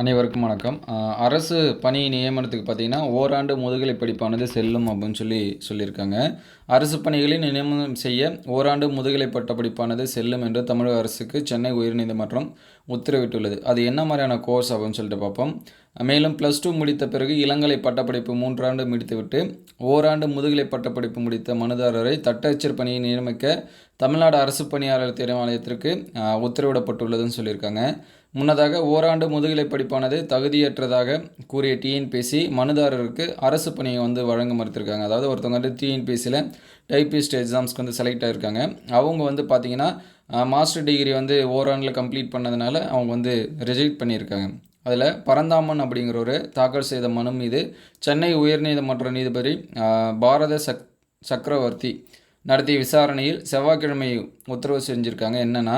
அனைவருக்கும் வணக்கம். அரசு பணி நியமனத்துக்கு பார்த்தீங்கன்னா ஓராண்டு முதுகலை படிப்பானது செல்லும் அப்படின்னு சொல்லி சொல்லியிருக்காங்க. அரசு பணிகளில் நியமனம் செய்ய ஓராண்டு முதுகலை பட்ட படிப்பானது செல்லும் என்று தமிழக அரசுக்கு சென்னை உயர்நீதிமன்றம் உத்தரவிட்டுள்ளது. அது என்ன மாதிரியான கோர்ஸ் அப்படின்னு சொல்லிட்டு பார்ப்போம். மேலும் ப்ளஸ் டூ முடித்த பிறகு இளங்கலை பட்டப்படிப்பு மூன்றாண்டு முடித்துவிட்டு ஓராண்டு முதுகலை பட்டப்படிப்பு முடித்த மனுதாரரை தட்டச்சர் பணியை நியமிக்க தமிழ்நாடு அரசு பணியாளர் தேர்வாலயத்திற்கு உத்தரவிடப்பட்டுள்ளதுன்னு சொல்லியிருக்காங்க. முன்னதாக ஓராண்டு முதுகலை படிப்பானது தகுதியற்றதாக கூறிய டிஎன்பிசி மனுதாரருக்கு அரசு பணியை வந்து வழங்க மறுத்திருக்காங்க. அதாவது ஒருத்தவங்க வந்து டிஎன்பிசியில் டைபிஸ்ட் எக்ஸாம்ஸ்க்கு வந்து செலக்ட் ஆகிருக்காங்க அவங்க வந்து பார்த்திங்கன்னா மாஸ்டர் டிகிரி வந்து ஓராண்டில் கம்ப்ளீட் பண்ணதுனால அவங்க வந்து ரிஜெக்ட் பண்ணியிருக்காங்க. அதில் பரந்தாமன் அப்படிங்கிறவர் தாக்கல் செய்த மனு மீது சென்னை உயர்நீதிமன்ற நீதிபதி பாரத சக் சக்கரவர்த்தி நடத்திய விசாரணையில் செவ்வாய்க்கிழமை உத்தரவு செஞ்சுருக்காங்க. என்னென்னா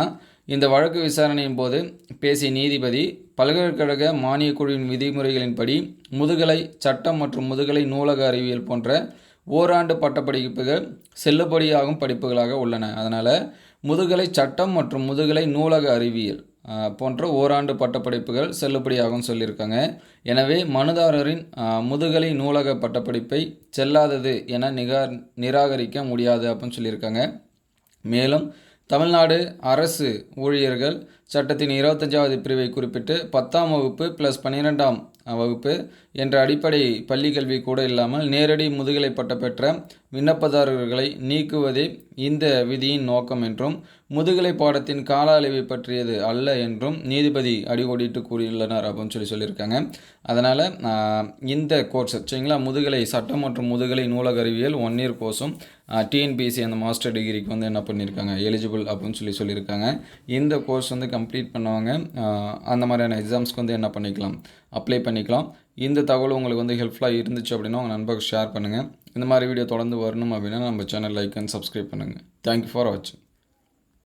இந்த வழக்கு விசாரணையின் போது பேசிய நீதிபதி பல்கலைக்கழக மானியக் குழுவின் விதிமுறைகளின்படி முதுகலை சட்டம் மற்றும் முதுகலை நூலக அறிவியல் போன்ற ஓராண்டு பட்டப்படிப்புகள் செல்லுபடியாகும் படிப்புகளாக உள்ளன. அதனால் முதுகலை சட்டம் மற்றும் முதுகலை நூலக அறிவியல் போன்ற ஓராண்டு பட்டப்படிப்புகள் செல்லுபடியாகும் சொல்லியிருக்காங்க. எனவே மனுதாரரின் முதுகலை நூலக பட்டப்படிப்பை செல்லாதது என நிகா நிராகரிக்க முடியாது அப்படின்னு சொல்லியிருக்காங்க. மேலும் தமிழ்நாடு அரசு ஊழியர்கள் சட்டத்தின் இருபத்தஞ்சாவது பிரிவை குறிப்பிட்டு பத்தாம் வகுப்பு ப்ளஸ் பன்னிரெண்டாம் வகுப்பு என்ற அடிப்படை பள்ளி கல்வி கூட இல்லாமல் நேரடி முதுகலை பட்டம் பெற்ற விண்ணப்பதாரர்களை நீக்குவதே இந்த விதியின் நோக்கம் என்றும் முதுகலை பாடத்தின் கால அளவை பற்றியது அல்ல என்றும் நீதிபதி அடிகோடிட்டு கூறியுள்ளனர் அப்படின்னு சொல்லி சொல்லியிருக்காங்க. அதனால் இந்த கோர்ஸ் சரிங்களா? முதுகலை சட்டம் மற்றும் முதுகலை நூலக அறிவியல் ஒன் இயர் கோர்ஸும் டிஎன்பிஎஸ்சி அந்த மாஸ்டர் டிகிரிக்கு வந்து என்ன பண்ணியிருக்காங்க? எலிஜிபிள் அப்படின்னு சொல்லி சொல்லியிருக்காங்க. இந்த கோர்ஸ் வந்து கம்ப்ளீட் பண்ணவங்க. அந்த மாதிரியான எக்ஸாம்ஸ்க்கு வந்து என்ன பண்ணிக்கலாம்? அப்ளை பண்ணிக்கலாம். இந்த தகவல் உங்களுக்கு வந்து ஹெல்ப்ஃபுல்லாக இருந்துச்சு அப்படின்னா உங்கள் நண்பர்கள் ஷேர் பண்ணுங்கள் இந்த மாதிரி வீடியோ தொடர்ந்து வரணும் அப்படின்னா நம்ம சேனல் லைக் அண்ட் சப்ஸ்கிரைப் பண்ணுங்கள் தேங்க்யூ ஃபார் வாட்சிங்